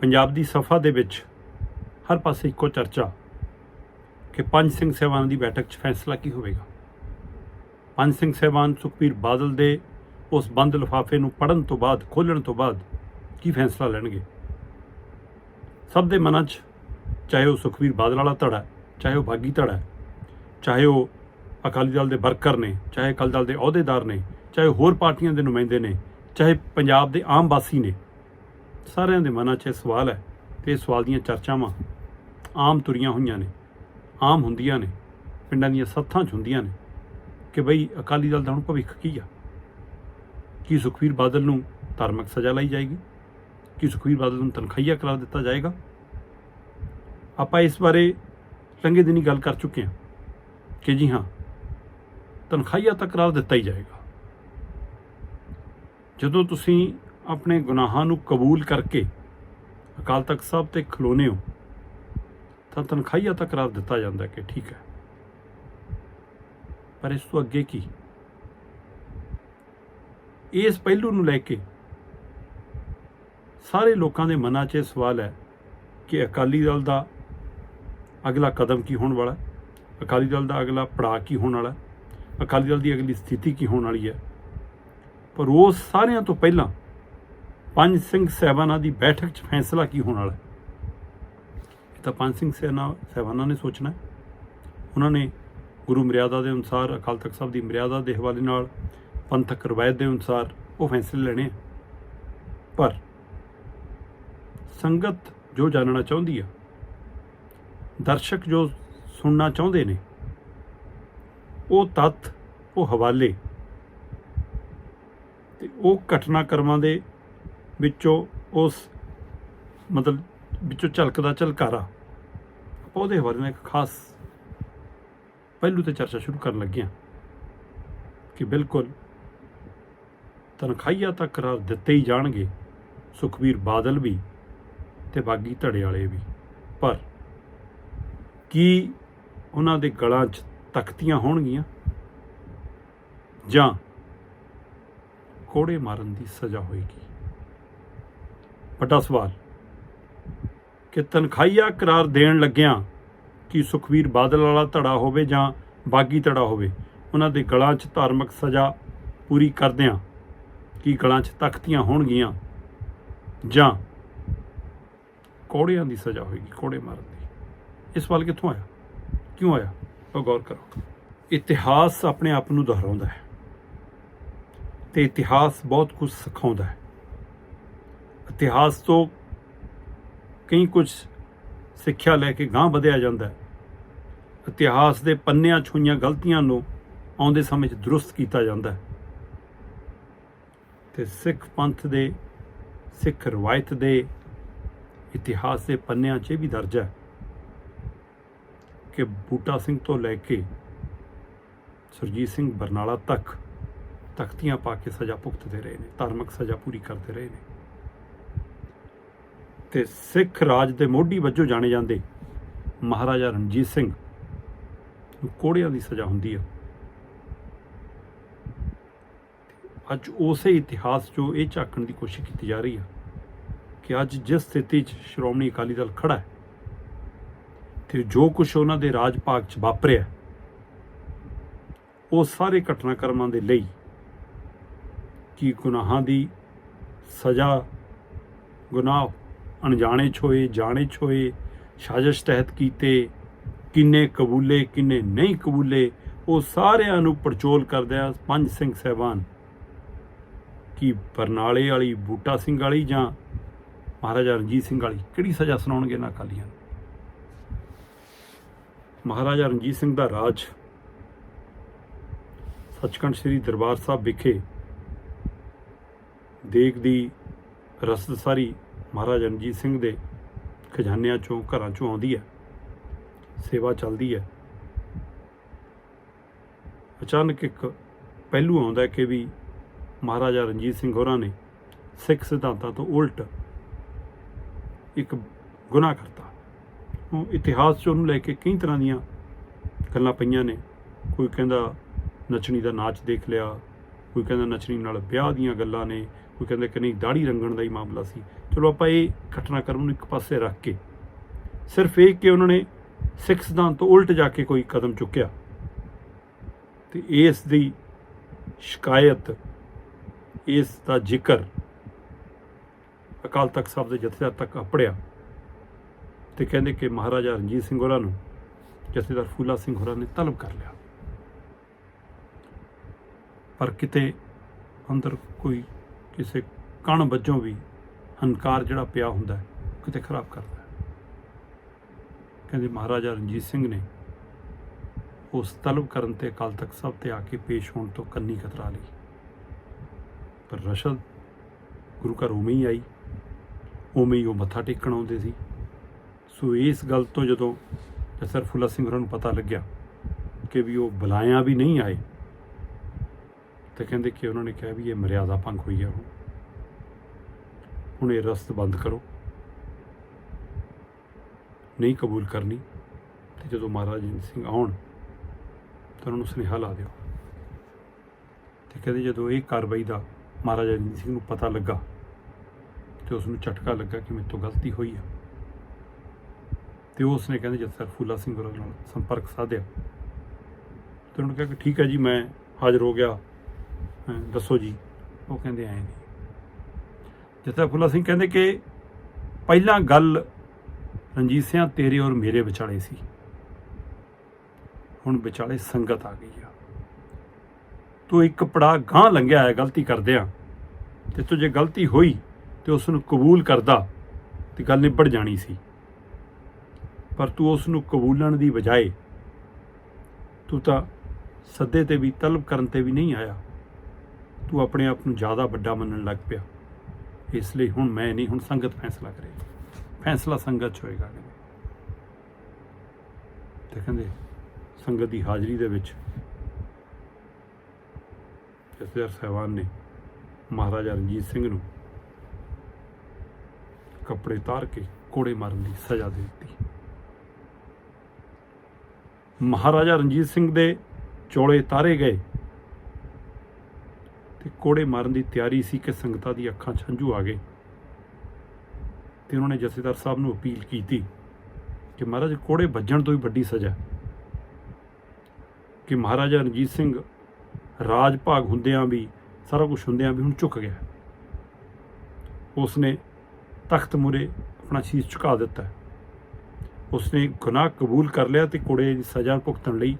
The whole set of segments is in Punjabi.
ਪੰਜਾਬ ਦੀ ਸਫਾ ਦੇ ਵਿੱਚ ਹਰ ਪਾਸੇ ਇੱਕੋ ਚਰਚਾ ਕਿ ਪੰਜ ਸਿੰਘ ਸਹਿਬਾਨ ਦੀ ਬੈਠਕ 'ਚ ਫੈਸਲਾ ਕੀ ਹੋਵੇਗਾ? ਪੰਜ ਸਿੰਘ ਸਹਿਬਾਨ ਸੁਖਬੀਰ ਬਾਦਲ ਦੇ ਉਸ ਬੰਦ ਲਿਫਾਫੇ ਨੂੰ ਪੜਨ ਤੋਂ ਬਾਅਦ ਖੋਲਣ ਤੋਂ ਬਾਅਦ ਕੀ ਫੈਸਲਾ ਲੈਣਗੇ? ਸਭ ਦੇ ਮਨਾਂ 'ਚ ਚਾਹੇ ਉਹ ਸੁਖਬੀਰ ਬਾਦਲ ਵਾਲਾ ਧੜਾ ਚਾਹੇ ਉਹ ਬਾਗੀ ਧੜਾ ਚਾਹੇ ਉਹ ਅਕਾਲੀ ਦਲ ਦੇ ਵਰਕਰ ਨੇ, ਚਾਹੇ ਅਕਾਲੀ ਦਲ ਦੇ ਅਹੁਦੇਦਾਰ ਨੇ, ਚਾਹੇ ਹੋਰ ਪਾਰਟੀਆਂ ਦੇ ਨੁਮਾਇੰਦੇ ਨੇ, ਚਾਹੇ ਪੰਜਾਬ ਦੇ ਆਮ ਵਾਸੀ ਨੇ ਸਾਰਿਆਂ ਦੇ ਮਨਾਂ 'ਚ ਇਹ ਸਵਾਲ ਹੈ ਤੇ ਇਹ ਸਵਾਲ ਦੀਆਂ ਚਰਚਾਵਾਂ ਆਮ ਤੁਰੀਆਂ ਹੋਈਆਂ ਨੇ, ਆਮ ਹੁੰਦੀਆਂ ਨੇ, ਪਿੰਡਾਂ ਦੀਆਂ ਸੱਥਾਂ 'ਚ ਹੁੰਦੀਆਂ ਨੇ ਕਿ ਬਈ ਅਕਾਲੀ ਦਲ ਦਾ ਹੁਣ ਭਵਿੱਖ ਕੀ ਆ? ਕੀ ਸੁਖਬੀਰ ਬਾਦਲ ਨੂੰ ਧਾਰਮਿਕ ਸਜ਼ਾ ਲਈ ਜਾਏਗੀ? ਕੀ ਸੁਖਬੀਰ ਬਾਦਲ ਨੂੰ ਤਨਖਾਹੀਆ ਕਰਾਰ ਦਿੱਤਾ ਜਾਏਗਾ? ਆਪਾਂ ਇਸ ਬਾਰੇ ਲੰਘੇ ਦਿਨੀ ਗੱਲ ਕਰ ਚੁੱਕੇ ਹਾਂ ਕਿ ਜੀ ਹਾਂ, ਤਨਖਾਹੀਆ ਤਾਂ ਕਰਾਰ ਦਿੱਤਾ ਹੀ ਜਾਏਗਾ। ਜਦੋਂ ਤੁਸੀਂ ਆਪਣੇ ਗੁਨਾਹਾਂ ਨੂੰ ਕਬੂਲ ਕਰਕੇ ਅਕਾਲ ਤਖਤ ਸਾਹਿਬ ਤੇ ਖਲੋਨੇ ਹੋ, ਤਾਂ ਤਨਖਾਹੀਆ ਤਾਂ ਕਰਾਰ ਦਿੱਤਾ ਜਾਂਦਾ ਕਿ ਠੀਕ ਹੈ। ਪਰ ਇਸ ਤੋਂ ਅੱਗੇ ਕੀ? ਇਸ ਪਹਿਲੂ ਨੂੰ ਲੈ ਕੇ ਸਾਰੇ ਲੋਕਾਂ ਦੇ ਮਨਾਂ 'ਚ ਇਹ ਸਵਾਲ ਹੈ ਕਿ ਅਕਾਲੀ ਦਲ ਦਾ ਅਗਲਾ ਕਦਮ ਕੀ ਹੋਣ ਵਾਲਾ ਅਕਾਲੀ ਦਲ ਦਾ ਅਗਲਾ ਪੜਾਅ ਕੀ ਹੋਣ ਵਾਲਾ ਅਕਾਲੀ ਦਲ ਦੀ ਅਗਲੀ ਸਥਿਤੀ ਕੀ ਹੋਣ ਵਾਲੀ ਹੈ? ਪਰ ਉਸ ਸਾਰਿਆਂ ਤੋਂ ਪਹਿਲਾਂ ਪੰਜ ਸਿੰਘ ਸਹਿਬਾਨਾਂ ਦੀ ਬੈਠਕ 'ਚ ਫੈਸਲਾ ਕੀ ਹੋਣ ਵਾਲਾ ਇਹ ਤਾਂ ਪੰਜ ਸਿੰਘ ਸੈਨਾ ਸਹਿਬਾਨਾਂ ਨੇ ਸੋਚਣਾ ਉਹਨਾਂ ਨੇ ਗੁਰੂ ਮਰਿਆਦਾ ਦੇ ਅਨੁਸਾਰ, ਅਕਾਲ ਤਖਤ ਸਾਹਿਬ ਦੀ ਮਰਿਆਦਾ ਦੇ ਹਵਾਲੇ ਨਾਲ ਪੰਥਕ ਰਵਾਇਤ ਦੇ ਅਨੁਸਾਰ ਉਹ ਫੈਸਲੇ ਲੈਣੇ ਆ। ਪਰ ਸੰਗਤ ਜੋ ਜਾਣਨਾ ਚਾਹੁੰਦੀ ਆ, ਦਰਸ਼ਕ ਜੋ ਸੁਣਨਾ ਚਾਹੁੰਦੇ ਨੇ, ਉਹ ਤੱਥ, ਉਹ ਹਵਾਲੇ ਤੇ ਉਹ ਘਟਨਾਕ੍ਰਮਾਂ ਦੇ ਵਿੱਚੋਂ ਉਸ, ਮਤਲਬ ਵਿੱਚੋਂ ਝਲਕਦਾ ਝਲਕਾਰਾ। ਆਪਾਂ ਉਹਦੇ ਬਾਰੇ ਨਾਲ ਇੱਕ ਖਾਸ ਪਹਿਲੂ ਤੇ ਚਰਚਾ ਸ਼ੁਰੂ ਕਰਨ ਲੱਗੇ ਹਾਂ ਕਿ ਬਿਲਕੁਲ ਤਨਖਾਹੀਆ ਤਾਂ ਕਰਾਰ ਦਿੱਤੇ ਹੀ ਜਾਣਗੇ, ਸੁਖਬੀਰ ਬਾਦਲ ਵੀ ਤੇ ਬਾਗੀ ਧੜੇ ਵਾਲੇ ਵੀ। ਪਰ ਕੀ ਉਹਨਾਂ ਦੇ ਗਲਾਂ 'ਚ ਤਖਤੀਆਂ ਹੋਣਗੀਆਂ? ਜਾਂ ਕੋੜੇ ਮਾਰਨ ਦੀ ਸਜ਼ਾ ਹੋਏਗੀ? ਵੱਡਾ ਸਵਾਲ। ਕਿ ਤਨਖਾਹੀਆ ਕਰਾਰ ਦੇਣ ਲੱਗਿਆਂ ਕਿ ਸੁਖਵੀਰ ਬਾਦਲ ਵਾਲਾ ਧੜਾ ਹੋਵੇ ਜਾਂ ਬਾਗੀ ਧੜਾ ਹੋਵੇ, ਉਹਨਾਂ ਦੇ ਗਲਾਂ 'ਚ ਧਾਰਮਿਕ ਸਜ਼ਾ ਪੂਰੀ ਕਰਦਿਆਂ ਕੀ ਗਲਾਂ 'ਚ ਤਖਤੀਆਂ ਹੋਣਗੀਆਂ ਜਾਂ ਕੋੜਿਆਂ ਦੀ ਸਜ਼ਾ ਹੋਏਗੀ, ਕੋੜੇ ਮਾਰਨ ਦੀ। ਇਹ ਸਵਾਲ ਕਿੱਥੋਂ ਆਇਆ? ਕਿਉਂ ਆਇਆ? ਉਹ ਗੌਰ ਕਰੋ। ਇਤਿਹਾਸ ਆਪਣੇ ਆਪ ਨੂੰ ਦੁਹਰਾਉਂਦਾ ਹੈ ਤੇ ਇਤਿਹਾਸ ਬਹੁਤ ਕੁਝ ਸਿਖਾਉਂਦਾ ਹੈ। ਇਤਿਹਾਸ ਤੋਂ ਕਈ ਕੁਝ ਸਿੱਖਿਆ ਲੈ ਕੇ ਗਾਂਹ ਵਧਿਆ ਜਾਂਦਾ ਹੈ। ਇਤਿਹਾਸ ਦੇ ਪੰਨਿਆਂ 'ਚ ਹੋਈਆਂ ਗਲਤੀਆਂ ਨੂੰ ਆਉਂਦੇ ਸਮੇਂ 'ਚ ਦਰੁਸਤ ਕੀਤਾ ਜਾਂਦਾ ਹੈ। ਤੇ ਸਿੱਖ ਪੰਥ ਦੇ, ਸਿੱਖ ਰਵਾਇਤ ਦੇ ਇਤਿਹਾਸ ਦੇ ਪੰਨਿਆਂ 'ਚ ਇਹ ਵੀ ਦਰਜ ਹੈ ਕਿ ਬੂਟਾ ਸਿੰਘ ਤੋਂ ਲੈ ਕੇ ਸੁਰਜੀਤ ਸਿੰਘ ਬਰਨਾਲਾ ਤੱਕ ਤਖਤੀਆਂ ਪਾ ਕੇ ਸਜ਼ਾ ਭੁਗਤਦੇ ਰਹੇ ਨੇ, ਧਾਰਮਿਕ ਸਜ਼ਾ ਪੂਰੀ ਕਰਦੇ ਰਹੇ ਨੇ। ਤੇ ਸਿੱਖ ਰਾਜ ਦੇ ਮੋਢੀ ਵਜੋਂ ਜਾਣੇ ਜਾਂਦੇ ਮਹਾਰਾਜਾ ਰਣਜੀਤ ਸਿੰਘ ਨੂੰ ਕੋੜਿਆਂ ਦੀ ਸਜ਼ਾ ਹੁੰਦੀ ਹੈ ਅੱਜ ਉਸੇ ਇਤਿਹਾਸ 'ਚੋਂ ਇਹ ਝਾਕਣ ਦੀ ਕੋਸ਼ਿਸ਼ ਕੀਤੀ ਜਾ ਰਹੀ ਹੈ ਕਿ ਅੱਜ ਜਿਸ ਸਥਿਤੀ 'ਚ ਸ਼੍ਰੋਮਣੀ ਅਕਾਲੀ ਦਲ ਖੜਾ ਹੈ ਤੇ ਜੋ ਕੁਝ ਉਹਨਾਂ ਦੇ ਰਾਜ ਭਾਗ 'ਚ ਵਾਪਰਿਆ, ਉਹ ਸਾਰੇ ਘਟਨਾਕ੍ਰਮਾਂ ਦੇ ਲਈ ਕੀ ਗੁਨਾਹਾਂ ਦੀ ਸਜ਼ਾ, ਗੁਨਾਹ ਅਣਜਾਣੇ 'ਚ ਹੋਏ ਜਾਣੇ 'ਚ ਹੋਏ ਸਾਜ਼ਿਸ਼ ਤਹਿਤ ਕੀਤੇ, ਕਿੰਨੇ ਕਬੂਲੇ, ਕਿੰਨੇ ਨਹੀਂ ਕਬੂਲੇ, ਉਹ ਸਾਰਿਆਂ ਨੂੰ ਪੜਚੋਲ ਕਰਦਿਆਂ ਪੰਜ ਸਿੰਘ ਸਹਿਬਾਨ, ਕੀ ਬਰਨਾਲੇ ਵਾਲੀ, ਬੂਟਾ ਸਿੰਘ ਵਾਲੀ ਜਾਂ ਮਹਾਰਾਜਾ ਰਣਜੀਤ ਸਿੰਘ ਵਾਲੀ, ਕਿਹੜੀ ਸਜ਼ਾ ਸੁਣਾਉਣਗੇ ਇਹਨਾਂ ਅਕਾਲੀਆਂ ਨੂੰ? ਮਹਾਰਾਜਾ ਰਣਜੀਤ ਸਿੰਘ ਦਾ ਰਾਜ ਸੱਚਖੰਡ ਸ੍ਰੀ ਦਰਬਾਰ ਸਾਹਿਬ ਵਿਖੇ ਦੇਗ ਦੀ ਰਸਦ ਸਾਰੀ ਮਹਾਰਾਜਾ ਰਣਜੀਤ ਸਿੰਘ ਦੇ ਖਜ਼ਾਨਿਆਂ ਚੋਂ, ਘਰਾਂ ਚੋਂ ਆਉਂਦੀ ਹੈ। ਸੇਵਾ ਚੱਲਦੀ ਹੈ। ਅਚਾਨਕ ਇੱਕ ਪਹਿਲੂ ਆਉਂਦਾ ਕਿ ਵੀ ਮਹਾਰਾਜਾ ਰਣਜੀਤ ਸਿੰਘ ਹੋਰਾਂ ਨੇ ਸਿੱਖ ਸਿਧਾਂਤਾਂ ਤੋਂ ਉਲਟ ਇੱਕ ਗੁਨਾਹ ਕਰਤਾ। ਉਹ ਇਤਿਹਾਸ 'ਚ ਉਹਨੂੰ ਲੈ ਕੇ ਕਈ ਤਰ੍ਹਾਂ ਦੀਆਂ ਗੱਲਾਂ ਪਈਆਂ ਨੇ। ਕੋਈ ਕਹਿੰਦਾ ਨੱਚਣੀ ਦਾ ਨਾਚ ਦੇਖ ਲਿਆ ਕੋਈ ਕਹਿੰਦਾ ਨੱਚਣੀ ਨਾਲ ਵਿਆਹ ਦੀਆਂ ਗੱਲਾਂ ਨੇ, ਕੋਈ ਕਹਿੰਦਾ ਕਿ ਨਹੀਂ ਦਾੜੀ ਰੰਗਣ ਦਾ ਹੀ ਮਾਮਲਾ ਸੀ। ਚਲੋ ਆਪਾਂ ਇਹ ਘਟਨਾਕ੍ਰਮ ਨੂੰ ਇੱਕ ਪਾਸੇ ਰੱਖ ਕੇ ਸਿਰਫ ਇਹ ਕਿ ਉਹਨਾਂ ਨੇ ਸਿੱਖ ਸਿਧਾਂਤ ਤੋਂ ਉਲਟ ਜਾ ਕੇ ਕੋਈ ਕਦਮ ਚੁੱਕਿਆ ਤੇ ਇਸ ਦੀ ਸ਼ਿਕਾਇਤ, ਇਸ ਦਾ ਜ਼ਿਕਰ ਅਕਾਲ ਤਖਤ ਸਾਹਿਬ ਦੇ ਜਥੇਦਾਰ ਤੱਕ ਆਪੜਿਆ ਤੇ ਕਹਿੰਦੇ ਕਿ ਮਹਾਰਾਜਾ ਰਣਜੀਤ ਸਿੰਘ ਹੋਰਾਂ ਨੂੰ ਜਥੇਦਾਰ ਫੂਲਾ ਸਿੰਘ ਹੋਰਾਂ ਨੇ ਤਲਬ ਕਰ ਲਿਆ। ਪਰ ਕਿਤੇ ਅੰਦਰ ਕੋਈ ਕਿਸੇ ਕਣ ਵੱਜੋਂ ਵੀ ਹੰਕਾਰ ਜਿਹੜਾ ਪਿਆ ਹੁੰਦਾ ਹੈ, ਕਿਤੇ ਖਰਾਬ ਕਰਦਾ ਕਹਿੰਦੇ ਮਹਾਰਾਜਾ ਰਣਜੀਤ ਸਿੰਘ ਨੇ ਉਸ ਤਲਬ ਕਰਨ ਤੇ ਅਕਾਲ ਤਖਤ ਸਾਹਿਬ ਤੇ ਆ ਕੇ ਪੇਸ਼ ਹੋਣ ਤੋਂ ਕੰਨੀ ਕਤਰਾ ਲਈ। ਪਰ ਰਸ਼ਦ ਗੁਰੂ ਘਰ ਉਵੇਂ ਹੀ ਆਈ ਉਵੇਂ ਹੀ ਉਹ ਮੱਥਾ ਟੇਕਣ ਆਉਂਦੇ ਸੀ। ਸੋ ਇਸ ਗੱਲ ਤੋਂ ਜਦੋਂ ਜਸਰ ਫੁੱਲਾ ਸਿੰਘ ਹੋਰਾਂ ਨੂੰ ਪਤਾ ਲੱਗਿਆ ਕਿ ਵੀ ਉਹ ਬੁਲਾਇਆ ਵੀ ਨਹੀਂ ਆਏ ਤੇ ਕਹਿੰਦੇ ਕਿ ਉਹਨਾਂ ਨੇ ਕਿਹਾ ਵੀ ਇਹ ਮਰਿਆਦਾ ਭੰਗ ਹੋਈ ਹੈ ਹੁਣ ਹੁਣ ਇਹ ਰਸਤ ਬੰਦ ਕਰੋ। ਨਹੀਂ ਕਬੂਲ ਕਰਨੀ ਤੇ ਜਦੋਂ ਮਹਾਰਾਜ ਜੀ ਸਿੰਘ ਆਉਣ, ਤਾਂ ਉਹਨਾਂ ਨੂੰ ਸੁਨੇਹਾ ਲਾ ਦਿਓ। ਤੇ ਕਹਿੰਦੇ ਜਦੋਂ ਇਹ ਕਾਰਵਾਈ ਦਾ ਮਹਾਰਾਜਾ ਰਣਜੀਤ ਸਿੰਘ ਨੂੰ ਪਤਾ ਲੱਗਾ ਤੇ ਉਸ ਨੂੰ ਝਟਕਾ ਲੱਗਾ ਕਿ ਮੇਰੇ ਤੋਂ ਗਲਤੀ ਹੋਈ ਆ, ਤੇ ਉਸ ਨੇ ਕਹਿੰਦੇ ਜਦ ਸਰ ਫੂਲਾ ਸਿੰਘ ਹੋਰਾਂ ਨਾਲ ਸੰਪਰਕ ਸਾਧਿਆ, ਤੇ ਉਹਨੂੰ ਕਿਹਾ ਕਿ ਠੀਕ ਹੈ ਜੀ, ਮੈਂ ਹਾਜ਼ਰ ਹੋ ਗਿਆ। ਦੱਸੋ ਜੀ। ਉਹ ਕਹਿੰਦੇ ਆਏ ਨਹੀਂ ਜਿੱਥੇ ਫੂਲਾ ਸਿੰਘ ਕਹਿੰਦੇ ਕਿ ਪਹਿਲਾਂ ਗੱਲ ਰਣਜੀਤ ਸਿੰਘ ਤੇਰੇ ਔਰ ਮੇਰੇ ਵਿਚਾਲੇ ਸੀ। ਹੁਣ ਵਿਚਾਲੇ ਸੰਗਤ ਆ ਗਈ ਆ। ਤੂੰ ਇੱਕ ਪੜਾ ਗਾਂ ਲੰਘਿਆ ਹੈ ਗਲਤੀ ਕਰਦਿਆਂ। ਤੇ ਤੂੰ ਜੇ ਗਲਤੀ ਹੋਈ ਤੇ ਉਸ ਨੂੰ ਕਬੂਲ ਕਰਦਾ ਤੇ ਗੱਲ ਨਿਬੜ ਜਾਣੀ ਸੀ। ਪਰ ਤੂੰ ਉਸ ਨੂੰ ਕਬੂਲਣ ਦੀ ਬਜਾਏ ਤੂੰ ਤਾਂ ਸੱਦੇ ਤੇ ਵੀ, ਤਲਬ ਕਰਨ ਤੇ ਵੀ ਨਹੀਂ ਆਇਆ। ਤੂੰ ਆਪਣੇ ਆਪ ਨੂੰ ਜ਼ਿਆਦਾ ਵੱਡਾ ਮੰਨਣ ਲੱਗ ਪਿਆ। ਇਸ ਲਈ ਹੁਣ ਮੈਂ ਨਹੀਂ, ਹੁਣ ਸੰਗਤ ਫੈਸਲਾ ਕਰੇਗੀ ਫੈਸਲਾ ਸੰਗਤ 'ਚ ਹੋਏਗਾ ਤੇ ਕਹਿੰਦੇ, ਸੰਗਤ ਦੀ ਹਾਜ਼ਰੀ ਦੇ ਵਿੱਚ ਜਥੇਦਾਰ ਸਾਹਿਬਾਨ ਨੇ ਮਹਾਰਾਜਾ ਰਣਜੀਤ ਸਿੰਘ ਨੂੰ ਕੱਪੜੇ ਤਾਰ ਕੇ ਕੋੜੇ ਮਾਰਨ ਦੀ ਸਜ਼ਾ ਦੇ ਦਿੱਤੀ। ਮਹਾਰਾਜਾ ਰਣਜੀਤ ਸਿੰਘ ਦੇ ਚੋਲੇ ਤਾਰੇ ਗਏ। ਤੇ ਕੋੜੇ ਮਾਰਨ ਦੀ ਤਿਆਰੀ ਸੀ ਕਿ ਸੰਗਤਾਂ ਦੀ ਅੱਖਾਂ ਛੰਝੂ ਆ ਗਏ। ਤੇ ਉਹਨਾਂ ਨੇ ਜਥੇਦਾਰ ਸਾਹਿਬ ਨੂੰ ਅਪੀਲ ਕੀਤੀ ਕਿ ਮਹਾਰਾਜ, ਕੋੜੇ ਵੱਜਣ ਤੋਂ ਵੀ ਵੱਡੀ ਸਜ਼ਾ ਕਿ ਮਹਾਰਾਜਾ ਰਣਜੀਤ ਸਿੰਘ ਰਾਜ ਭਾਗ ਹੁੰਦਿਆਂ ਵੀ, ਸਾਰਾ ਕੁਝ ਹੁੰਦਿਆਂ ਵੀ ਹੁਣ ਝੁਕ ਗਿਆ ਉਸਨੇ ਤਖਤ ਮੂਰੇ ਆਪਣਾ ਸ਼ੀਸ਼ ਝੁਕਾ ਦਿੱਤਾ ਉਸਨੇ ਗੁਨਾਹ ਕਬੂਲ ਕਰ ਲਿਆ ਤੇ ਕੋੜੇ ਦੀ ਸਜ਼ਾ ਭੁਗਤਣ ਲਈ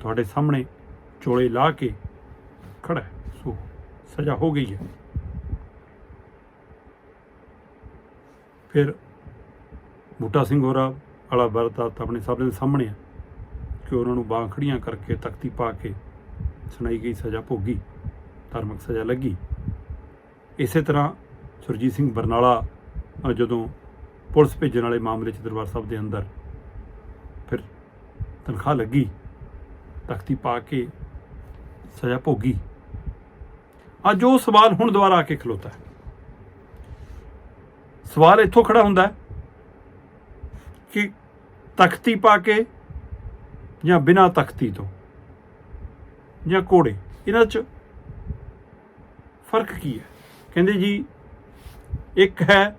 ਤੁਹਾਡੇ ਸਾਹਮਣੇ ਚੋਲੇ ਲਾ ਕੇ ਖੜਾ ਹੈ। ਸਜ਼ਾ ਹੋ ਗਈ ਹੈ। ਫਿਰ ਬੂਟਾ ਸਿੰਘ ਹੋਰਾ ਵਾਲਾ ਵਰਤਾ ਆਪਣੇ ਸਭ ਦੇ ਸਾਹਮਣੇ ਹੈ ਕਿ ਉਹਨਾਂ ਨੂੰ ਬਾਂਹ ਖੜੀਆਂ ਕਰਕੇ ਤਖਤੀ ਪਾ ਕੇ ਸੁਣਾਈ ਗਈ ਸਜ਼ਾ ਭੋਗੀ, ਧਾਰਮਿਕ ਸਜ਼ਾ ਲੱਗੀ। ਇਸੇ ਤਰ੍ਹਾਂ ਸੁਰਜੀਤ ਸਿੰਘ ਬਰਨਾਲਾ ਜਦੋਂ ਪੁਲਿਸ ਭੇਜਣ ਵਾਲੇ ਮਾਮਲੇ 'ਚ ਦਰਬਾਰ ਸਾਹਿਬ ਦੇ ਅੰਦਰ ਫਿਰ ਤਨਖਾਹ ਲੱਗੀ, ਤਖਤੀ ਪਾ ਕੇ ਸਜ਼ਾ ਭੋਗੀ। ਅੱਜ ਉਹ ਸਵਾਲ ਹੁਣ ਦੁਬਾਰਾ ਆ ਕੇ ਖਲੋਤਾ ਹੈ। ਸਵਾਲ ਇੱਥੋਂ ਖੜਾ ਹੁੰਦਾ ਹੈ ਕਿ ਤਖਤੀ ਪਾ ਕੇ ਜਾਂ ਬਿਨਾਂ ਤਖਤੀ ਤੋਂ ਜਾਂ ਕੋੜੇ, ਇਹਨਾਂ 'ਚ ਫ਼ਰਕ ਕੀ ਹੈ? ਕਹਿੰਦੇ ਜੀ, ਇੱਕ ਹੈ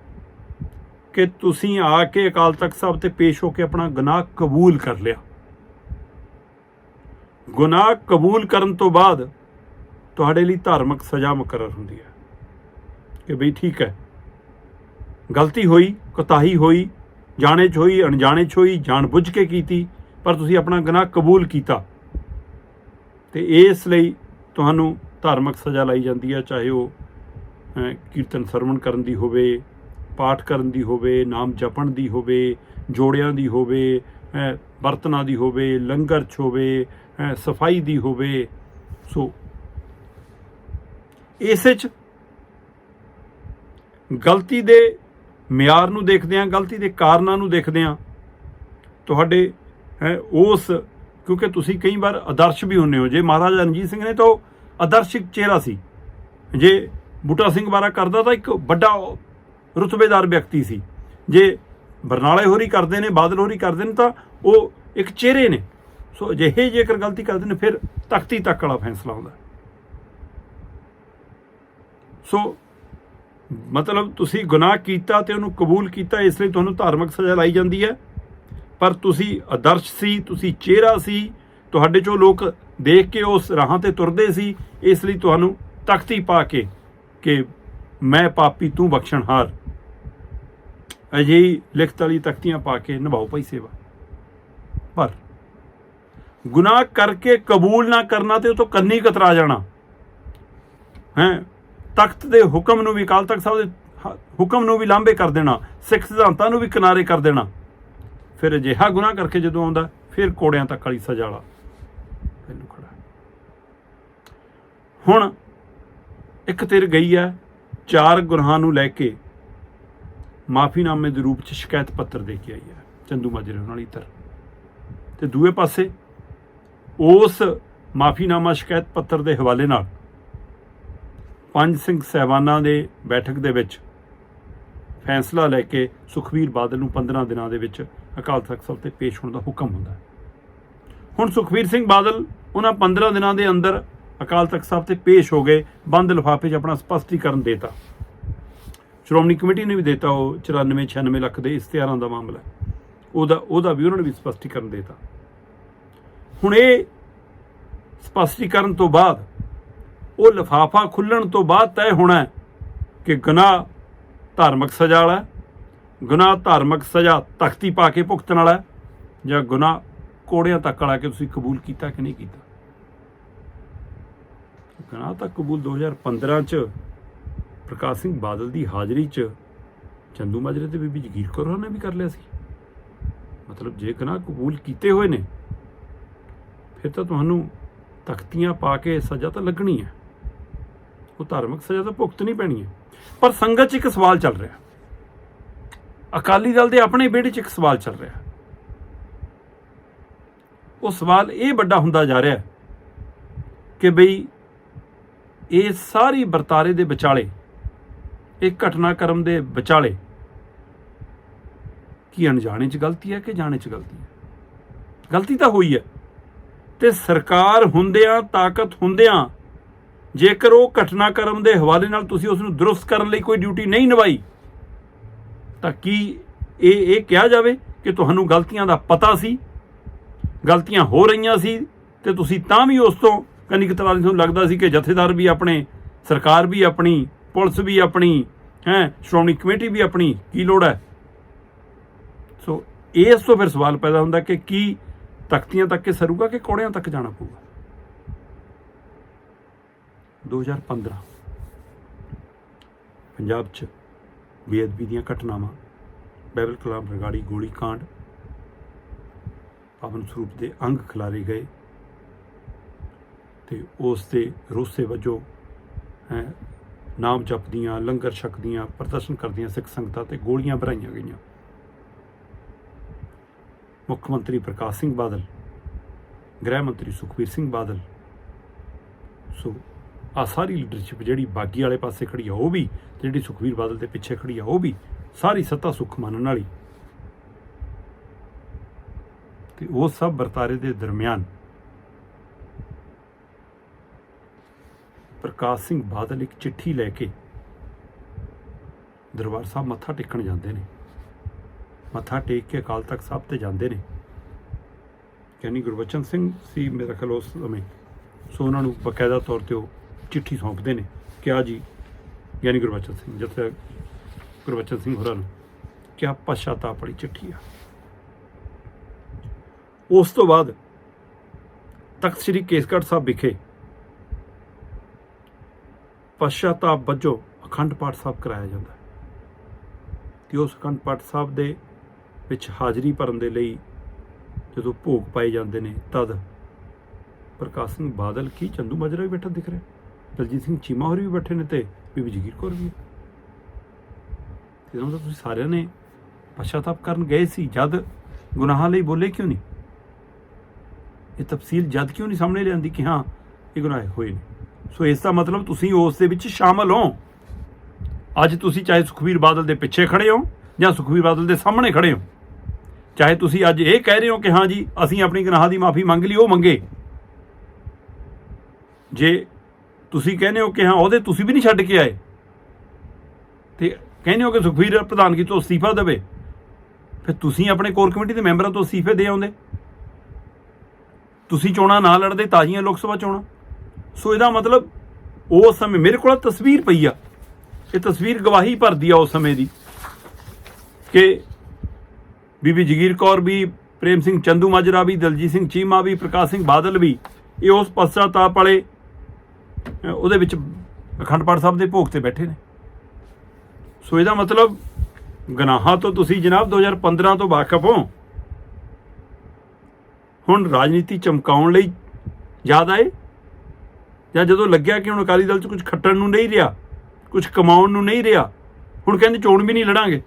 ਕਿ ਤੁਸੀਂ ਆ ਕੇ ਅਕਾਲ ਤਖਤ ਸਾਹਿਬ ਤੇ ਪੇਸ਼ ਹੋ ਕੇ ਆਪਣਾ ਗੁਨਾਹ ਕਬੂਲ ਕਰ ਲਿਆ। ਗੁਨਾਹ ਕਬੂਲ ਕਰਨ ਤੋਂ ਬਾਅਦ ਤੁਹਾਡੇ ਲਈ ਧਾਰਮਿਕ ਸਜ਼ਾ ਮੁਕਰਰ ਹੁੰਦੀ ਹੈ। ਕਿ ਬਈ ਠੀਕ ਹੈ। ਗਲਤੀ ਹੋਈ, ਕੋਤਾਹੀ ਹੋਈ, ਜਾਣੇ 'ਚ ਹੋਈ, ਅਣਜਾਣੇ 'ਚ ਹੋਈ ਜਾਣ ਬੁੱਝ ਕੇ ਕੀਤੀ, ਪਰ ਤੁਸੀਂ ਆਪਣਾ ਗੁਨਾਹ ਕਬੂਲ ਕੀਤਾ। ਤੇ ਇਸ ਲਈ ਤੁਹਾਨੂੰ ਧਾਰਮਿਕ ਸਜ਼ਾ ਲਾਈ ਜਾਂਦੀ ਹੈ, ਚਾਹੇ ਉਹ ਕੀਰਤਨ ਸਰਵਣ ਕਰਨ ਦੀ ਹੋਵੇ, ਪਾਠ ਕਰਨ ਦੀ ਹੋਵੇ, ਨਾਮ ਜਪਣ ਦੀ ਹੋਵੇ, ਜੋੜਿਆਂ ਦੀ ਹੋਵੇ ਬਰਤਨਾਂ ਦੀ ਹੋਵੇ, ਲੰਗਰ 'ਚ ਹੋਵੇ ਸਫ਼ਾਈ ਦੀ ਹੋਵੇ। ਸੋ ਇਸੇ 'ਚ ਗਲਤੀ ਦੇ ਮਿਆਰ ਨੂੰ ਦੇਖਦੇ ਹਾਂ, ਗਲਤੀ ਦੇ ਕਾਰਨਾਂ ਨੂੰ ਦੇਖਦੇ ਹਾਂ। ਤੁਹਾਡੇ ਉਸ, ਕਿਉਂਕਿ ਤੁਸੀਂ ਕਈ ਵਾਰ ਆਦਰਸ਼ ਵੀ ਹੁੰਨੇ ਹੋ। ਜੇ ਮਹਾਰਾਜਾ ਰਣਜੀਤ ਸਿੰਘ ਨੇ ਤਾਂ ਉਹ ਆਦਰਸ਼ਿਕ ਚਿਹਰਾ ਸੀ। ਜੇ ਬੂਟਾ ਸਿੰਘ ਬਾਰਾ ਕਰਦਾ ਤਾਂ ਇੱਕ ਵੱਡਾ ਰੁਤਬੇਦਾਰ ਵਿਅਕਤੀ ਸੀ। ਜੇ ਬਰਨਾਲੇ ਹੋਰੀ ਕਰਦੇ ਨੇ, ਬਾਦਲ ਹੋਰੀ ਕਰਦੇ ਨੇ ਤਾਂ ਉਹ ਇੱਕ ਚਿਹਰੇ ਨੇ। ਸੋ ਅਜਿਹੇ ਜੇਕਰ ਗਲਤੀ ਕਰਦੇ ਨੇ, ਫਿਰ ਤਖਤੀ ਤੱਕ ਵਾਲਾ ਫੈਸਲਾ ਹੁੰਦਾ। ਸੋ ਮਤਲਬ ਤੁਸੀਂ ਗੁਨਾਹ ਕੀਤਾ ਤੇ ਉਹਨੂੰ ਕਬੂਲ ਕੀਤਾ, ਇਸ ਲਈ ਤੁਹਾਨੂੰ ਧਾਰਮਿਕ ਸਜ਼ਾ ਲਾਈ ਜਾਂਦੀ ਹੈ। ਪਰ ਤੁਸੀਂ ਆਦਰਸ਼ ਸੀ, ਤੁਸੀਂ ਚਿਹਰਾ ਸੀ, ਤੁਹਾਡੇ ਚੋਂ ਲੋਕ ਦੇਖ ਕੇ ਉਸ ਰਾਹਾਂ ਤੇ ਤੁਰਦੇ ਸੀ, ਇਸ ਲਈ ਤੁਹਾਨੂੰ ਤਖਤੀ ਪਾ ਕੇ ਕਿ ਮੈਂ ਪਾਪੀ, ਤੂੰ ਬਖਸ਼ਣਹਾਰ ਅਜਿਹੀ ਲਿਖਤ ਵਾਲੀ ਤਖਤੀਆਂ ਪਾ ਕੇ ਨਿਭਾਓ ਭਾਈ ਸੇਵਾ। ਪਰ ਗੁਨਾਹ ਕਰਕੇ ਕਬੂਲ ਨਾ ਕਰਨਾ ਤੇ ਉਹ ਤੋਂ ਕੰਨੀ ਕਤਰਾ ਜਾਣਾ। ਹੈ? ਤਖਤ ਦੇ ਹੁਕਮ ਨੂੰ ਵੀ, ਅਕਾਲ ਤਖਤ ਸਾਹਿਬ ਦੇ ਹ- ਹੁਕਮ ਨੂੰ ਵੀ ਲਾਂਭੇ ਕਰ ਦੇਣਾ, ਸਿੱਖ ਸਿਧਾਂਤਾਂ ਨੂੰ ਵੀ ਕਿਨਾਰੇ ਕਰ ਦੇਣਾ। ਫਿਰ ਅਜਿਹਾ ਗੁਨਾਹ ਕਰਕੇ ਜਦੋਂ ਆਉਂਦਾ, ਫਿਰ ਕੋੜਿਆਂ ਤੱਕ ਵਾਲੀ ਸਜ਼ਾ ਵਾਲਾ ਪਹਿਲੂ ਖੜਾ ਹੁਣ ਇੱਕ ਤਿਰ ਗਈ ਹੈ, ਚਾਰ ਗੁਨਾਹਾਂ ਨੂੰ ਲੈ ਕੇ ਮਾਫੀਨਾਮੇ ਦੇ ਰੂਪ ਚ ਸ਼ਿਕਾਇਤ ਪੱਤਰ ਦੇ ਕੇ ਆਈ ਹੈ, ਚੰਦੂ ਮਾਜਰੇ ਉਹਨਾਂ ਵਾਲੀ ਤਰ ਤੇ ਦੂਏ ਪਾਸੇ ਉਸ ਮਾਫੀਨਾਮਾ ਸ਼ਿਕਾਇਤ ਪੱਤਰ ਦੇ ਹਵਾਲੇ ਨਾਲ ਪੰਜ ਸਿੰਘ ਸਹਿਬਾਨਾਂ ਦੇ ਬੈਠਕ ਦੇ ਵਿੱਚ ਫੈਸਲਾ ਲੈ ਕੇ ਸੁਖਵੀਰ ਬਾਦਲ ਨੂੰ 15 ਦਿਨਾਂ ਦੇ ਵਿੱਚ ਅਕਾਲ ਤਖਤ ਸਾਹਿਬ ਤੇ ਪੇਸ਼ ਹੋਣ ਦਾ ਹੁਕਮ ਹੁੰਦਾ ਹੈ। ਹੁਣ ਸੁਖਵੀਰ ਸਿੰਘ ਬਾਦਲ ਉਹਨਾਂ 15 ਦਿਨਾਂ ਦੇ ਅੰਦਰ ਅਕਾਲ ਤਖਤ ਸਾਹਿਬ ਤੇ ਪੇਸ਼ ਹੋ ਗਏ, ਬੰਦ ਲਿਫਾਫੇ 'ਚ ਆਪਣਾ ਸਪਸ਼ਟੀਕਰਨ ਦੇਤਾ। ਸ਼੍ਰੋਮਣੀ ਕਮੇਟੀ ਨੇ ਵੀ ਦੇਤਾ, ਉਹ 94 96 ਲੱਖ ਦੇ ਇਸ਼ਤਿਹਾਰਾਂ ਦਾ ਮਾਮਲਾ ਉਹਦਾ ਉਹਦਾ ਵੀ ਉਹਨਾਂ ਨੇ ਵੀ ਸਪਸ਼ਟੀਕਰਨ ਦੇਤਾ। ਹੁਣ ਇਹ ਸਪਸ਼ਟੀਕਰਨ ਤੋਂ ਬਾਅਦ ਉਹ ਲਿਫਾਫਾ ਖੁੱਲਣ ਤੋਂ ਬਾਅਦ ਤੈਅ ਹੋਣਾ ਕਿ ਗੁਨਾਹ ਧਾਰਮਿਕ ਸਜ਼ਾ ਵਾਲਾ ਹੈ, ਗੁਨਾਹ ਧਾਰਮਿਕ ਸਜ਼ਾ ਤਖਤੀ ਪਾ ਕੇ ਭੁਗਤਣ ਵਾਲਾ ਜਾਂ ਗੁਨਾਹ ਕੋੜਿਆਂ ਤੱਕ ਵਾਲਾ ਕਿ ਤੁਸੀਂ ਕਬੂਲ ਕੀਤਾ ਕਿ ਨਹੀਂ ਕੀਤਾ। ਗੁਨਾਹ ਤਾਂ ਕਬੂਲ 2015 ਚ ਪ੍ਰਕਾਸ਼ ਸਿੰਘ ਬਾਦਲ ਦੀ ਹਾਜ਼ਰੀ ਚ ਚੰਦੂ ਮਾਜਰੇ ਤੇ ਬੀਬੀ ਜਗੀਰ ਕੌਰ ਹੋਰਾਂ ਨੇ ਵੀ ਕਰ ਲਿਆ ਸੀ। ਮਤਲਬ ਜੇ ਗੁਨਾਹ ਕਬੂਲ ਕੀਤੇ ਹੋਏ ਨੇ ਫਿਰ ਤਾਂ ਤੁਹਾਨੂੰ ਤਖਤੀਆਂ ਪਾ ਕੇ ਸਜ਼ਾ ਤਾਂ ਲੱਗਣੀ ਹੈ। ਉਹ ਧਾਰਮਿਕ ਸਜ਼ਾ ਤਾਂ ਭੁਗਤਣੀ ਪੈਣੀ ਹੈ। ਪਰ ਸੰਗਤ 'ਚ ਇੱਕ ਸਵਾਲ ਚੱਲ ਰਿਹਾ। ਅਕਾਲੀ ਦਲ ਦੇ ਆਪਣੇ ਵਿਹੜੇ 'ਚ ਇੱਕ ਸਵਾਲ ਚੱਲ ਰਿਹਾ। ਉਹ ਸਵਾਲ ਇਹ ਵੱਡਾ ਹੁੰਦਾ ਜਾ ਰਿਹਾ ਕਿ ਬਈ ਇਹ ਸਾਰੀ ਵਰਤਾਰੇ ਦੇ ਵਿਚਾਲੇ, ਇਹ ਘਟਨਾਕ੍ਰਮ ਦੇ ਵਿਚਾਲੇ ਕੀ ਅਣਜਾਣੇ 'ਚ ਗਲਤੀ ਹੈ ਕਿ ਜਾਣੇ 'ਚ ਗਲਤੀ ਹੈ? ਗਲਤੀ ਤਾਂ ਹੋਈ ਹੈ। ਤੇ ਸਰਕਾਰ ਹੁੰਦਿਆਂ, ਤਾਕਤ ਹੁੰਦਿਆਂ ਜੇਕਰ ਉਹ ਘਟਨਾਕ੍ਰਮ ਦੇ ਹਵਾਲੇ ਨਾਲ ਤੁਸੀਂ ਉਸ ਨੂੰ ਦਰੁਸਤ ਕਰਨ ਲਈ ਕੋਈ ਡਿਊਟੀ ਨਹੀਂ ਨਿਭਾਈ, ਤਾਂ ਕੀ ਇਹ ਇਹ ਕਿਹਾ ਜਾਵੇ ਕਿ ਤੁਹਾਨੂੰ ਗਲਤੀਆਂ ਦਾ ਪਤਾ ਸੀ? ਗਲਤੀਆਂ ਹੋ ਰਹੀਆਂ ਸੀ ਤੇ ਤੁਸੀਂ ਤਾਂ ਵੀ ਉਸ ਤੋਂ ਕੰਨੀ ਕਤਰਾਲੀ ਤੁਹਾਨੂੰ ਲੱਗਦਾ ਸੀ ਕਿ ਜਥੇਦਾਰ ਵੀ ਆਪਣੇ, ਸਰਕਾਰ ਵੀ ਆਪਣੀ, ਪੁਲਿਸ ਵੀ ਆਪਣੀ, ਹੈ, ਸ਼੍ਰੋਮਣੀ ਕਮੇਟੀ ਵੀ ਆਪਣੀ, ਕੀ ਲੋੜ ਹੈ? ਸੋ ਇਸ ਤੋਂ ਫਿਰ ਸਵਾਲ ਪੈਦਾ ਹੁੰਦਾ ਕਿ ਕੀ ਤਖਤੀਆਂ ਤੱਕ ਕੇ ਸਰੂਗਾ ਕਿ ਕੋੜਿਆਂ ਤੱਕ ਜਾਣਾ ਪਊਗਾ? 2015 ਪੰਜਾਬ 'ਚ ਬੇਅਦਬੀ ਦੀਆਂ ਘਟਨਾਵਾਂ ਬਾਈਬਲ ਕਲਾਮ ਰਗਾੜੀ ਗੋਲੀ ਕਾਂਡ, ਪਾਵਨ ਸਰੂਪ ਦੇ ਅੰਗ ਖਿਲਾਰੇ ਗਏ ਤੇ ਉਸ ਦੇ ਰੋਸੇ ਵਜੋਂ ਨਾਮ ਜਪਦੀਆਂ, ਲੰਗਰ ਛਕਦੀਆਂ, ਪ੍ਰਦਰਸ਼ਨ ਕਰਦੀਆਂ ਸਿੱਖ ਸੰਗਤਾਂ ਤੇ ਗੋਲੀਆਂ ਭਰਾਈਆਂ ਗਈਆਂ। ਮੁੱਖ ਮੰਤਰੀ ਪ੍ਰਕਾਸ਼ ਸਿੰਘ ਬਾਦਲ, ਗ੍ਰਹਿ ਮੰਤਰੀ ਸੁਖਬੀਰ ਸਿੰਘ ਬਾਦਲ, ਸੋ ਆ ਸਾਰੀ ਲੀਡਰਸ਼ਿਪ ਜਿਹੜੀ ਬਾਗੀ ਵਾਲੇ ਪਾਸੇ ਖੜੀ ਆ, ਉਹ ਵੀ ਤੇ ਜਿਹੜੀ ਸੁਖਬੀਰ ਬਾਦਲ ਦੇ ਪਿੱਛੇ ਖੜੀ ਆ, ਉਹ ਵੀ ਸਾਰੀ ਸੱਤਾ ਸੁੱਖ ਮੰਨਣ ਵਾਲੀ। ਤੇ ਉਹ ਸਭ ਵਰਤਾਰੇ ਦੇ ਦਰਮਿਆਨ ਪ੍ਰਕਾਸ਼ ਸਿੰਘ ਬਾਦਲ ਇੱਕ ਚਿੱਠੀ ਲੈ ਕੇ ਦਰਬਾਰ ਸਾਹਿਬ ਮੱਥਾ ਟੇਕਣ ਜਾਂਦੇ ਨੇ। ਮੱਥਾ ਟੇਕ ਕੇ ਅਕਾਲ ਤਖਤ ਸਾਹਿਬ ਤੇ ਜਾਂਦੇ ਨੇ। ਯਾਨੀ ਗੁਰਬਚਨ ਸਿੰਘ ਸੀ ਮੇਰਾ ਖਿਆਲ ਉਸ ਸਮੇਂ। ਸੋ ਉਹਨਾਂ ਨੂੰ ਬਕਾਇਦਾ ਤੌਰ ਤੇ ਉਹ ਚਿੱਠੀ ਸੌਂਪਦੇ ਨੇ ਕਿਹਾ ਜੀ? ਗਿਆਨੀ ਗੁਰਬਚਨ ਸਿੰਘ ਜਿੱਥੇ ਗੁਰਬਚਨ ਸਿੰਘ ਹੋਰਾਂ ਨੂੰ ਕਿਆ ਪਛਤਾਪ ਵਾਲੀ ਚਿੱਠੀ ਆ। ਉਸ ਤੋਂ ਬਾਅਦ ਤਖਤ ਸ੍ਰੀ ਕੇਸਗੜ੍ਹ ਸਾਹਿਬ ਵਿਖੇ ਪਛਤਾਪ ਵਜੋਂ ਅਖੰਡ ਪਾਠ ਸਾਹਿਬ ਕਰਾਇਆ ਜਾਂਦਾ ਹੈ। ਤੇ ਉਸ ਅਖੰਡ ਪਾਠ ਸਾਹਿਬ ਦੇ ਵਿੱਚ ਹਾਜ਼ਰੀ ਭਰਨ ਦੇ ਲਈ ਜਦੋਂ ਭੋਗ ਪਾਏ ਜਾਂਦੇ ਨੇ, ਤਦ ਪ੍ਰਕਾਸ਼ ਸਿੰਘ ਬਾਦਲ ਕੀ ਚੰਦੂ ਮਾਜਰਾ ਵੀ ਬੈਠਾ ਦਿਖ ਰਿਹਾ? ਦਲਜੀਤ ਸਿੰਘ ਚੀਮਾ ਹੋਰ ਵੀ ਬੈਠੇ ਨੇ ਤੇ ਬੀਬੀ ਜਗੀਰ ਕੌਰ ਵੀ ਹੈ। ਤੇ ਜਦੋਂ ਤੁਸੀਂ ਸਾਰਿਆਂ ਨੇ ਪਛਤਾਪ ਕਰਨ ਗਏ ਸੀ। ਜਦ ਗੁਨਾਹਾਂ ਲਈ ਬੋਲੇ ਕਿਉਂ ਨਹੀਂ? ਇਹ ਤਫਸੀਲ ਜਦ ਕਿਉਂ ਨਹੀਂ ਸਾਹਮਣੇ ਲਿਆਂਦੀ ਕਿ ਹਾਂ, ਇਹ ਗੁਨਾਹ ਹੋਏ ਨੇ? ਸੋ ਇਸ ਦਾ ਮਤਲਬ ਤੁਸੀਂ ਉਸ ਦੇ ਵਿੱਚ ਸ਼ਾਮਲ ਹੋ। ਅੱਜ ਤੁਸੀਂ ਚਾਹੇ ਸੁਖਵੀਰ ਬਾਦਲ ਦੇ ਪਿੱਛੇ ਖੜੇ ਹੋ ਜਾਂ ਸੁਖਵੀਰ ਬਾਦਲ ਦੇ ਸਾਹਮਣੇ ਖੜੇ ਹੋ। ਚਾਹੇ ਤੁਸੀਂ ਅੱਜ ਇਹ ਕਹਿ ਰਹੇ ਹੋ ਕਿ ਹਾਂ ਜੀ, ਅਸੀਂ ਆਪਣੀ ਗੁਨਾਹਾਂ ਦੀ ਮਾਫੀ ਮੰਗ ਲਈ, ਉਹ ਮੰਗੇ। ਜੇ ਤੁਸੀਂ ਕਹਿੰਦੇ ਹੋ ਕਿ ਹਾਂ, ਉਹਦੇ ਤੁਸੀਂ ਵੀ ਨਹੀਂ ਛੱਡ ਕੇ ਆਏ। ਤੇ ਕਹਿੰਦੇ ਹੋ ਕਿ ਸੁਖਬੀਰ ਪ੍ਰਧਾਨਗੀ ਤੋਂ ਅਸਤੀਫਾ ਦੇਵੇ? ਫਿਰ ਤੁਸੀਂ ਆਪਣੇ ਕੋਰ ਕਮੇਟੀ ਦੇ ਮੈਂਬਰਾਂ ਤੋਂ ਅਸਤੀਫੇ ਦੇ ਆਉਂਦੇ। ਤੁਸੀਂ ਚੋਣਾਂ ਨਾ ਲੜਦੇ ਤਾਜ਼ੀਆਂ ਲੋਕ ਸਭਾ ਚੋਣਾਂ। ਸੋ ਇਹਦਾ ਮਤਲਬ ਉਸ ਸਮੇਂ ਮੇਰੇ ਕੋਲ ਤਸਵੀਰ ਪਈ ਆ। ਇਹ ਤਸਵੀਰ ਗਵਾਹੀ ਭਰਦੀ ਆ ਉਸ ਸਮੇਂ ਦੀ ਕਿ ਬੀਬੀ ਜਗੀਰ ਕੌਰ ਵੀ, ਪ੍ਰੇਮ ਸਿੰਘ ਚੰਦੂ ਮਾਜਰਾ ਵੀ, ਦਲਜੀਤ ਸਿੰਘ ਚੀਮਾ ਵੀ, ਪ੍ਰਕਾਸ਼ ਸਿੰਘ ਬਾਦਲ ਵੀ, ਇਹ ਉਸ ਪశ్చాਤਾਪ ਵਾਲੇ ਉਹਦੇ ਵਿੱਚ ਅਖੰਡ ਪਾਠ ਸਾਹਿਬ ਦੇ ਭੋਗ ਤੇ ਬੈਠੇ ਨੇ। ਸੋ ਇਹਦਾ ਮਤਲਬ ਗਨਾਹਾਂ ਤੋਂ ਤੁਸੀਂ ਜਨਾਬ 2015 ਤੋਂ ਵਾਕਿਫ ਹੋ। ਹੁਣ ਰਾਜਨੀਤੀ ਚਮਕਾਉਣ ਲਈ ਯਾਦ ਆਏ? ਜਾਂ ਜਦੋਂ ਲੱਗਿਆ ਕਿ ਹੁਣ ਅਕਾਲੀ ਦਲ 'ਚ ਕੁਝ ਖੱਟਣ ਨੂੰ ਨਹੀਂ ਰਿਹਾ, ਕੁਝ ਕਮਾਉਣ ਨੂੰ ਨਹੀਂ ਰਿਹਾ, ਹੁਣ ਕਹਿੰਦੇ ਚੋਣ ਵੀ ਨਹੀਂ ਲੜਾਂਗੇ।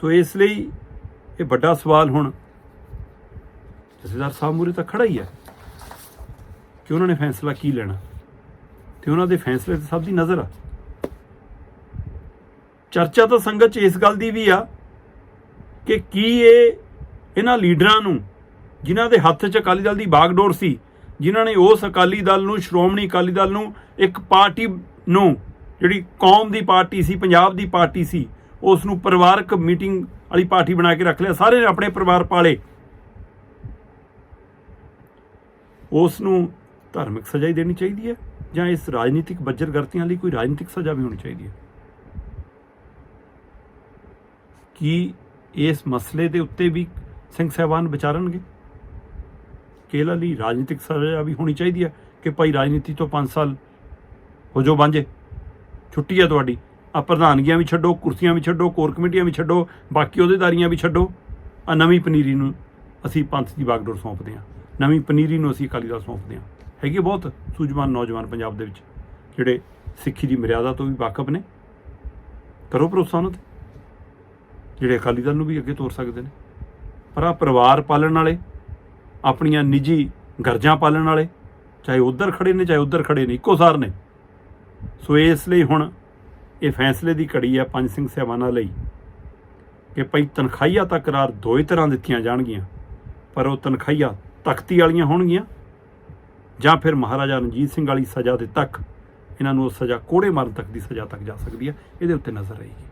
ਸੋ ਇਸ ਲਈ ਇਹ ਵੱਡਾ ਸਵਾਲ ਹੁਣ ਜਥੇਦਾਰ ਸਾਹਿਬ ਮੂਰੇ ਤਾਂ ਖੜਾ ਹੀ ਹੈ। ਕਿ ਉਹਨਾਂ ਨੇ ਫੈਸਲਾ ਕੀ ਲੈਣਾ? ਤੇ ਉਹਨਾਂ ਦੇ ਫੈਸਲੇ ਤੇ ਸਭ ਦੀ ਨਜ਼ਰ ਆ। ਚਰਚਾ ਤਾਂ ਸੰਗਤ 'ਚ ਇਸ ਗੱਲ ਦੀ ਵੀ ਆ ਕਿ ਕੀ ਇਹ ਇਹਨਾਂ ਲੀਡਰਾਂ ਨੂੰ, ਜਿਨ੍ਹਾਂ ਦੇ ਹੱਥ 'ਚ ਅਕਾਲੀ ਦਲ ਦੀ ਬਾਗਡੋਰ ਸੀ, ਜਿਨ੍ਹਾਂ ਨੇ ਉਸ ਅਕਾਲੀ ਦਲ ਨੂੰ, ਸ਼੍ਰੋਮਣੀ ਅਕਾਲੀ ਦਲ ਨੂੰ, ਇੱਕ ਪਾਰਟੀ ਨੂੰ, ਜਿਹੜੀ ਕੌਮ ਦੀ ਪਾਰਟੀ ਸੀ, ਪੰਜਾਬ ਦੀ ਪਾਰਟੀ ਸੀ, ਉਸ ਨੂੰ ਪਰਿਵਾਰਕ ਮੀਟਿੰਗ ਵਾਲੀ ਪਾਰਟੀ ਬਣਾ ਕੇ ਰੱਖ ਲਿਆ। ਸਾਰੇ ਨੇ ਆਪਣੇ ਪਰਿਵਾਰ ਪਾਲੇ। ਉਸ ਨੂੰ ਧਾਰਮਿਕ ਸਜ਼ਾ ਹੀ ਦੇਣੀ ਚਾਹੀਦੀ ਹੈ ਜਾਂ ਇਸ ਰਾਜਨੀਤਿਕ ਬੱਜਰਗਰਤੀਆਂ ਲਈ ਕੋਈ ਰਾਜਨੀਤਿਕ ਸਜ਼ਾ ਵੀ ਹੋਣੀ ਚਾਹੀਦੀ ਹੈ? ਕੀ ਇਸ ਮਸਲੇ ਦੇ ਉੱਤੇ ਵੀ ਸਿੰਘ ਸਾਹਿਬਾਨ ਵਿਚਾਰਨਗੇ? ਕਿ ਲਈ ਰਾਜਨੀਤਿਕ ਸਜ਼ਾ ਵੀ ਹੋਣੀ ਚਾਹੀਦੀ ਹੈ ਕਿ ਭਾਈ ਰਾਜਨੀਤੀ ਤੋਂ 5 ਸਾਲ ਹੋ ਜੋ ਬਾਂਝੇ ਛੁੱਟੀ ਹੈ ਤੁਹਾਡੀ। ਆ ਪ੍ਰਧਾਨਗੀਆਂ ਵੀ ਛੱਡੋ, ਕੁਰਸੀਆਂ ਵੀ ਛੱਡੋ, ਕੋਰ ਕਮੇਟੀਆਂ ਵੀ ਛੱਡੋ, ਬਾਕੀ ਅਹੁਦੇਦਾਰੀਆਂ ਵੀ ਛੱਡੋ। ਆ ਨਵੀਂ ਪਨੀਰੀ ਨੂੰ ਅਸੀਂ ਪੰਥ ਦੀ ਬਾਗਡੋਰ ਸੌਂਪਦੇ ਹਾਂ। ਨਵੀਂ ਪਨੀਰੀ ਨੂੰ ਅਸੀਂ ਅਕਾਲੀ ਦਲ ਸੌਂਪਦੇ ਹਾਂ। ਹੈਗੇ ਬਹੁਤ ਸੂਝਵਾਨ ਨੌਜਵਾਨ ਪੰਜਾਬ ਦੇ ਵਿੱਚ, ਜਿਹੜੇ ਸਿੱਖੀ ਦੀ ਮਰਿਆਦਾ ਤੋਂ ਵੀ ਵਾਕਫ ਨੇ। ਕਰੋ ਭਰੋਸਾ ਉਹਨਾਂ ਤੇ। ਜਿਹੜੇ ਅਕਾਲੀ ਦਲ ਨੂੰ ਵੀ ਅੱਗੇ ਤੋਰ ਸਕਦੇ ਨੇ। ਪਰ ਆ ਪਰਿਵਾਰ ਪਾਲਣ ਵਾਲੇ, ਆਪਣੀਆਂ ਨਿੱਜੀ ਗਰਜਾਂ ਪਾਲਣ ਵਾਲੇ, ਚਾਹੇ ਉਧਰ ਖੜੇ ਨੇ, ਚਾਹੇ ਉਧਰ ਖੜੇ ਨੇ, ਇੱਕੋ ਸਾਰ ਨੇ। ਸੋ ਇਸ ਲਈ ਹੁਣ ਇਹ ਫੈਸਲੇ ਦੀ ਘੜੀ ਹੈ ਪੰਜ ਸਿੰਘ ਸਾਹਿਬਾਨਾਂ ਲਈ ਕਿ ਭਈ ਤਨਖਾਹੀਆ ਤਾਂ ਕਰਾਰ ਦੋ ਹੀ ਤਰ੍ਹਾਂ ਦਿੱਤੀਆਂ ਜਾਣਗੀਆਂ, ਪਰ ਉਹ ਤਨਖਾਹੀਆ ਤਖਤੀ ਵਾਲੀਆਂ ਹੋਣਗੀਆਂ। ਜਾਂ ਫਿਰ ਮਹਾਰਾਜਾ ਰਣਜੀਤ ਸਿੰਘ ਵਾਲੀ ਸਜ਼ਾ ਦੇ ਤੱਕ ਇਹਨਾਂ ਨੂੰ ਉਹ ਸਜ਼ਾ ਕੋੜੇ ਮਾਰਨ ਤੱਕ ਦੀ ਸਜ਼ਾ ਤੱਕ ਜਾ ਸਕਦੀ ਹੈ। ਇਹਦੇ ਉੱਤੇ ਨਜ਼ਰ ਰਹੇਗੀ।